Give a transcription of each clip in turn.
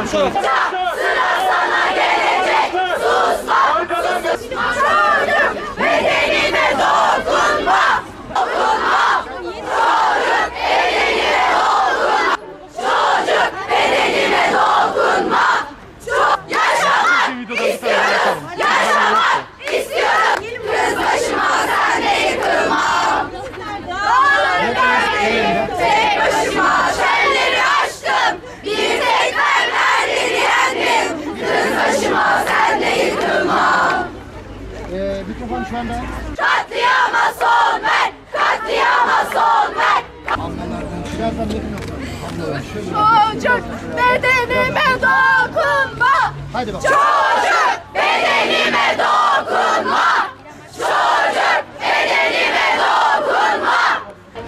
你想 Çocuk bedenime dokunma. Hadi bak. Çocuk bedenime dokunma. Çocuk bedenime dokunma.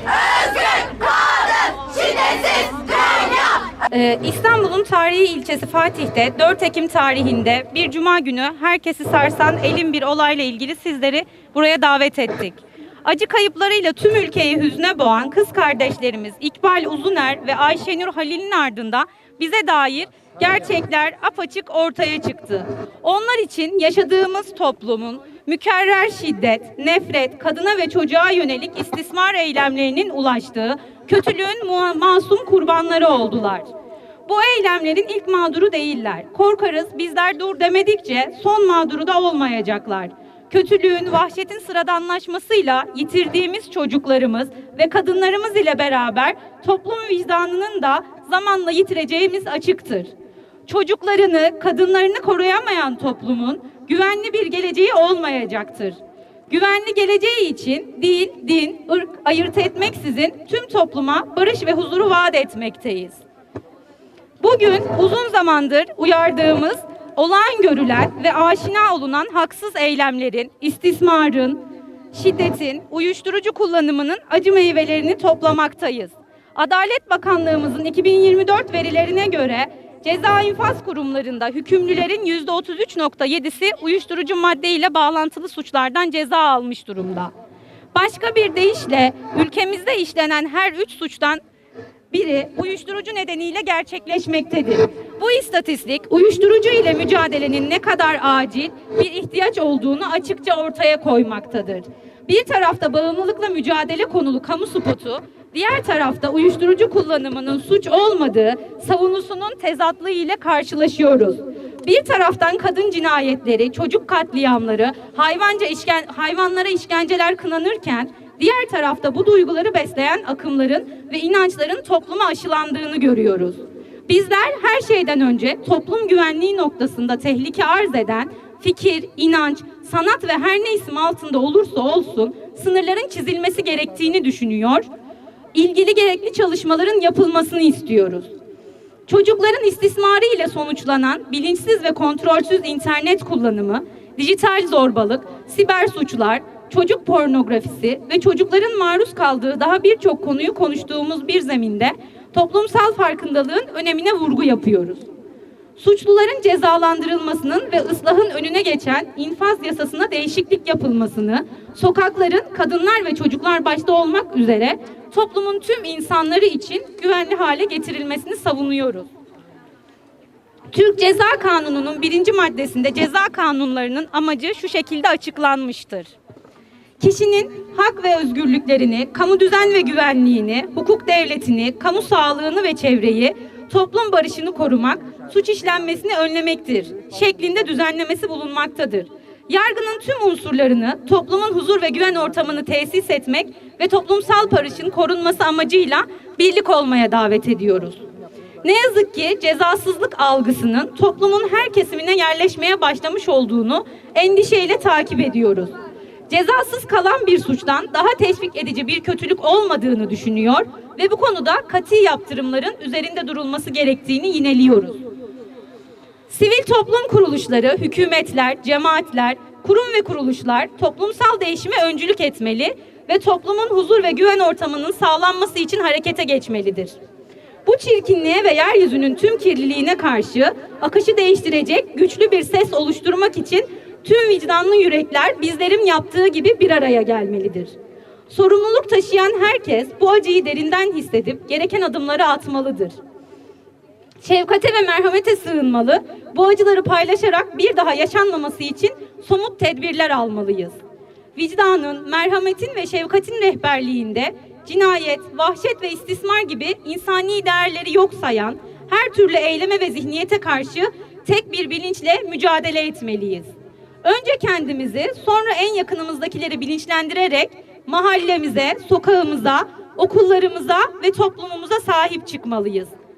Özgür kadın şiddetsiz dünya. Ee, İstanbul'un tarihi ilçesi Fatih'te 4 Ekim tarihinde bir cuma günü herkesi sarsan elin bir olayla ilgili sizleri buraya davet ettik. Acı kayıplarıyla tüm ülkeyi hüzne boğan kız kardeşlerimiz İkbal Uzuner ve Ayşenur Halil'in ardında bize dair gerçekler apaçık ortaya çıktı. Onlar için yaşadığımız toplumun mükerrer şiddet, nefret, kadına ve çocuğa yönelik istismar eylemlerinin ulaştığı kötülüğün masum kurbanları oldular. Bu eylemlerin ilk mağduru değiller. Korkarız bizler dur demedikçe son mağduru da olmayacaklar. Kötülüğün, vahşetin sıradanlaşmasıyla yitirdiğimiz çocuklarımız ve kadınlarımız ile beraber toplum vicdanının da zamanla yitireceğimiz açıktır. Çocuklarını, kadınlarını koruyamayan toplumun güvenli bir geleceği olmayacaktır. Güvenli geleceği için dil, din, ırk ayırt etmeksizin tüm topluma barış ve huzuru vaat etmekteyiz. Bugün uzun zamandır uyardığımız, olağan görülen ve aşina olunan haksız eylemlerin, istismarın, şiddetin, uyuşturucu kullanımının acı meyvelerini toplamaktayız. Adalet Bakanlığımızın 2024 verilerine göre ceza infaz kurumlarında hükümlülerin %33.7'si uyuşturucu madde ile bağlantılı suçlardan ceza almış durumda. Başka bir deyişle ülkemizde işlenen her üç suçtan biri uyuşturucu nedeniyle gerçekleşmektedir. Bu istatistik uyuşturucu ile mücadelenin ne kadar acil bir ihtiyaç olduğunu açıkça ortaya koymaktadır. Bir tarafta bağımlılıkla mücadele konulu kamu spotu, diğer tarafta uyuşturucu kullanımının suç olmadığı savunusunun tezatlığı ile karşılaşıyoruz. Bir taraftan kadın cinayetleri, çocuk katliamları, hayvanca işken, hayvanlara işkenceler kınanırken Diğer tarafta bu duyguları besleyen akımların ve inançların topluma aşılandığını görüyoruz. Bizler her şeyden önce toplum güvenliği noktasında tehlike arz eden fikir, inanç, sanat ve her ne isim altında olursa olsun sınırların çizilmesi gerektiğini düşünüyor. İlgili gerekli çalışmaların yapılmasını istiyoruz. Çocukların istismarı ile sonuçlanan bilinçsiz ve kontrolsüz internet kullanımı, dijital zorbalık, siber suçlar, çocuk pornografisi ve çocukların maruz kaldığı daha birçok konuyu konuştuğumuz bir zeminde toplumsal farkındalığın önemine vurgu yapıyoruz. Suçluların cezalandırılmasının ve ıslahın önüne geçen infaz yasasına değişiklik yapılmasını, sokakların kadınlar ve çocuklar başta olmak üzere toplumun tüm insanları için güvenli hale getirilmesini savunuyoruz. Türk Ceza Kanunu'nun birinci maddesinde ceza kanunlarının amacı şu şekilde açıklanmıştır. Kişinin hak ve özgürlüklerini, kamu düzen ve güvenliğini, hukuk devletini, kamu sağlığını ve çevreyi, toplum barışını korumak, suç işlenmesini önlemektir şeklinde düzenlemesi bulunmaktadır. Yargının tüm unsurlarını, toplumun huzur ve güven ortamını tesis etmek ve toplumsal barışın korunması amacıyla birlik olmaya davet ediyoruz. Ne yazık ki cezasızlık algısının toplumun her kesimine yerleşmeye başlamış olduğunu endişeyle takip ediyoruz. Cezasız kalan bir suçtan daha teşvik edici bir kötülük olmadığını düşünüyor ve bu konuda katı yaptırımların üzerinde durulması gerektiğini yineliyoruz. Sivil toplum kuruluşları, hükümetler, cemaatler, kurum ve kuruluşlar toplumsal değişime öncülük etmeli ve toplumun huzur ve güven ortamının sağlanması için harekete geçmelidir. Bu çirkinliğe ve yeryüzünün tüm kirliliğine karşı akışı değiştirecek güçlü bir ses oluşturmak için tüm vicdanlı yürekler bizlerin yaptığı gibi bir araya gelmelidir. Sorumluluk taşıyan herkes bu acıyı derinden hissedip gereken adımları atmalıdır. Şefkate ve merhamete sığınmalı, bu acıları paylaşarak bir daha yaşanmaması için somut tedbirler almalıyız. Vicdanın, merhametin ve şefkatin rehberliğinde cinayet, vahşet ve istismar gibi insani değerleri yok sayan her türlü eyleme ve zihniyete karşı tek bir bilinçle mücadele etmeliyiz. Önce kendimizi, sonra en yakınımızdakileri bilinçlendirerek mahallemize, sokağımıza, okullarımıza ve toplumumuza sahip çıkmalıyız.